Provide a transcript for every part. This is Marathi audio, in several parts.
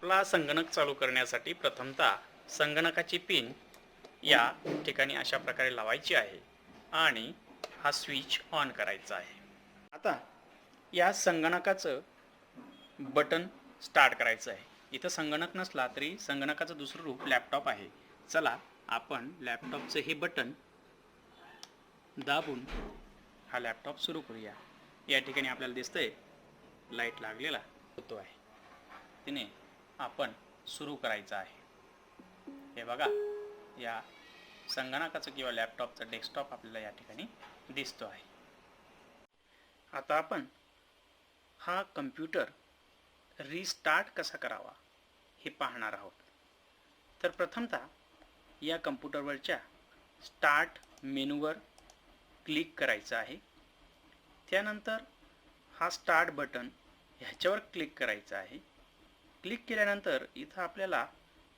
आपला संगणक चालू करण्यासाठी प्रथमतः संगणकाची पिन या ठिकाणी अशा प्रकारे लावायची आहे आणि हा स्विच ऑन करायचा आहे. आता या संगणकाचं बटन स्टार्ट करायचं आहे. इथं संगणक नसला तरी संगणकाचं दुसरं रूप लॅपटॉप आहे. चला आपण लॅपटॉपचं हे बटन दाबून हा लॅपटॉप सुरू करूया. या ठिकाणी आपल्याला दिसतंय लाइट लागलेला होतो आहे. तिने आपण सुरू करायचं आहे. हे बघा या संगणकाचं किंवा लॅपटॉपचं डेस्कटॉप आपल्याला या ठिकाणी दिसतो आहे. आता आपण हा कम्प्युटर रिस्टार्ट कसा करावा हे पाहणार आहोत. तर प्रथमतः या कम्प्युटरवरच्या स्टार्ट मेनूवर क्लिक करायचं आहे. त्यानंतर हा स्टार्ट बटन ह्याच्यावर क्लिक करायचं आहे. क्लिक केल्यानंतर इथं आपल्याला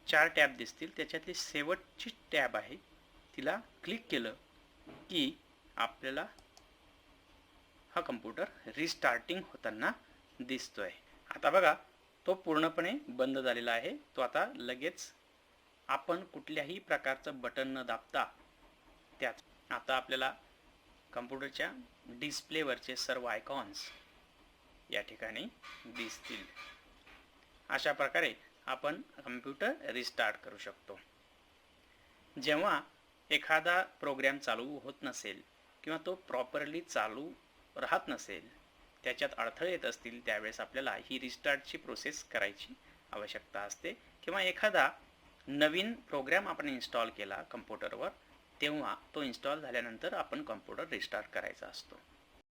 चार टॅब दिसतील. त्याच्यातली शेवटची टॅब आहे. तिला क्लिक केलं की आपल्याला हा कम्प्युटर रिस्टार्टिंग होताना दिसतोय. आता बघा तो पूर्णपणे बंद झालेला आहे. तो आता लगेच आपण कुठल्याही प्रकारचं बटन न दाबता त्याच आता आपल्याला कम्प्युटरच्या डिस्प्लेवरचे सर्व आयकॉन्स या ठिकाणी दिसतील. अशा प्रकारे आपण कम्प्युटर रिस्टार्ट करू शकतो. जेव्हा एखादा प्रोग्रॅम चालू होत नसेल किंवा तो प्रॉपरली चालू राहत नसेल त्याच्यात अडथळे येत असतील त्यावेळेस आपल्याला ही रिस्टार्टची प्रोसेस करायची आवश्यकता असते. किंवा एखादा नवीन प्रोग्रॅम आपण इन्स्टॉल केला कम्प्युटरवर तेव्हा तो इन्स्टॉल झाल्यानंतर आपण कम्प्युटर रिस्टार्ट करायचा असतो.